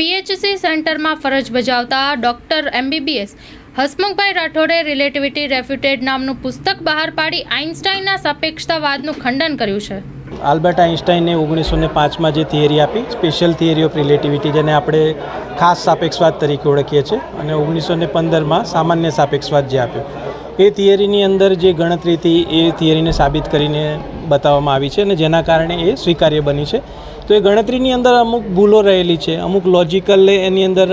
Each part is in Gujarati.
પીએચસી સેન્ટરમાં ફરજ બજાવતા ડૉક્ટર એમબીબીએસ હસમુખભાઈ રાઠોડે રિલેટિવિટી રેફ્યુટેડ નામનું પુસ્તક બહાર પાડી આઇન્સ્ટાઈનના સાપેક્ષતાવાદનું ખંડન કર્યું છે. આલ્બર્ટ આઇન્સ્ટાઈને ઓગણીસો ને પાંચમાં જે થિયરી આપી, સ્પેશિયલ થિયરી ઓફ રિલેટિવિટી, જેને આપણે ખાસ સાપેક્ષવાદ તરીકે ઓળખીએ છીએ, અને ઓગણીસો ને પંદરમાં સામાન્ય સાપેક્ષવાદ જે આપ્યો. એ થિયરીની અંદર જે ગણતરી હતી એ થિયરીને સાબિત કરીને બતાવવામાં આવી છે અને જેના કારણે એ સ્વીકાર્ય બની છે. તો એ ગણતરીની અંદર અમુક ભૂલો રહેલી છે અમુક લોજિકલ એની અંદર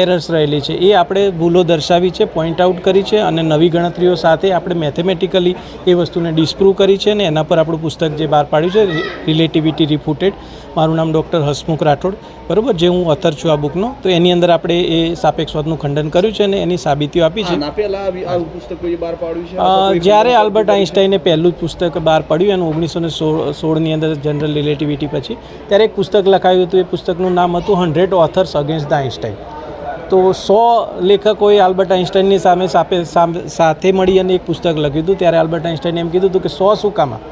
એરર્સ રહેલી છે. એ આપણે ભૂલો દર્શાવી છે પોઈન્ટ આઉટ કરી છે અને નવી ગણતરીઓ સાથે આપણે મેથેમેટિકલી એ વસ્તુને ડિસ્પ્રૂવ કરી છે અને એના પર આપણું પુસ્તક જે બહાર પાડ્યું છે રિલેટિવિટી રિપુટેડ મારું નામ ડૉક્ટર હસમુખ રાઠોડ. બરાબર? જે હું અથર છું આ બુકનો તો એની અંદર આપણે એ સાપેક્ષવાદનું ખંડન કર્યું છે અને એની સાબિતીઓ આપી છે. જ્યારે આલ્બર્ટ આઇન્સ્ટાઈને પહેલું જ પુસ્તક બહાર પાડ્યું એનું ઓગણીસો ને સોળની અંદર જનરલ રિલેટિવિટી પછી. ત્યારે એક પુસ્તક લખાયું હતું, એ પુસ્તકનું નામ હતું hundred authors against the Einstein તો સો લેખકોએ આલ્બર્ટ આઇન્સ્ટાઈનની સામે સાથે મળી અને એક પુસ્તક લખ્યું હતું. ત્યારે આલ્બર્ટ આઇન્સ્ટાઈને એમ કીધું હતું કે સો શું કામાં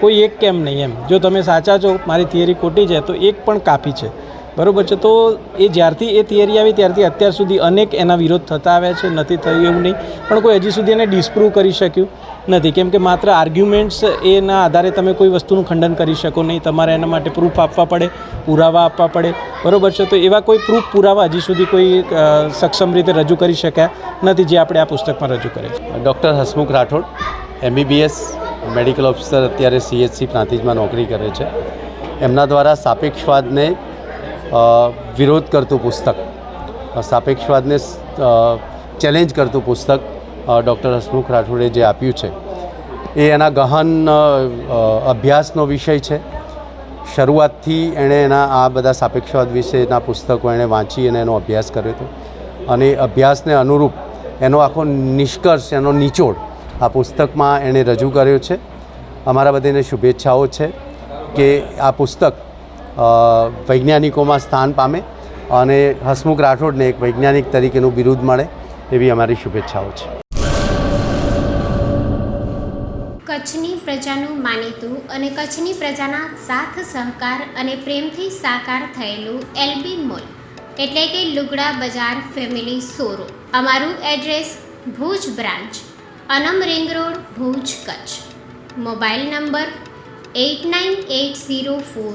કોઈ એક કેમ નહીં એમ. જો તમે સાચા છો, મારી થિયરી ખોટી છે, તો એક પણ કાફી છે. બરાબર છે. તો એ જ્યારથી એ થિયરી આવી ત્યારથી અત્યાર સુધી અનેક એના વિરોધ થતા આવ્યા છે. નથી થયું એવું નહીં. પણ કોઈ હજી સુધી એને ડિસ્પ્રૂવ કરી શક્યું નથી. કેમ કે માત્ર આર્ગ્યુમેન્ટ્સ એના આધારે તમે કોઈ વસ્તુનું ખંડન કરી શકો નહીં. તમારે એના માટે પ્રૂફ આપવા પડે, પુરાવા આપવા પડે. બરાબર છે. તો એવા કોઈ પ્રૂફ પુરાવા હજી સુધી કોઈ સક્ષમ રીતે રજૂ કરી શક્યા નથી જે આપણે આ પુસ્તકમાં રજૂ કરે છે. Doctor Hasmukh Rathod MBBS medical officer, અત્યારે સીએચસી પ્રાંતિજમાં નોકરી કરે છે. એમના દ્વારા સાપેક્ષવાદને વિરોધ કરતું પુસ્તક સાપેક્ષવાદને ચેલેન્જ કરતું પુસ્તક ડૉક્ટર હસમુખ રાઠોડે જે આપ્યું છે, એ એના ગહન અભ્યાસનો વિષય છે. શરૂઆતથી એણે એના, આ બધા સાપેક્ષવાદ વિશેના પુસ્તકો એણે વાંચી અને એનો અભ્યાસ કર્યો હતો. અને અભ્યાસને અનુરૂપ એનો આખો નિષ્કર્ષ, એનો નિચોડ આ પુસ્તકમાં એણે રજૂ કર્યો છે. અમારા બધાને શુભેચ્છાઓ છે કે આ પુસ્તક વૈજ્ઞાનિકોમાં સ્થાન પામે અને હસમુખ રાઠોડને એક વૈજ્ઞાનિક તરીકેનું બિરુદ મળે એવી અમારી શુભેચ્છાઓ છે. કચ્છની પ્રજાનું માનીતું અને કચ્છની પ્રજાના સાથ, સહકાર અને પ્રેમથી સાકાર થયેલું એલબી મોલ, એટલે કે લુગડા બજાર ફેમિલી શોરૂમ. અમારું address Bhuj branch, Anam ring road, Bhuj Kutch. Mobile number eight nine eight zero four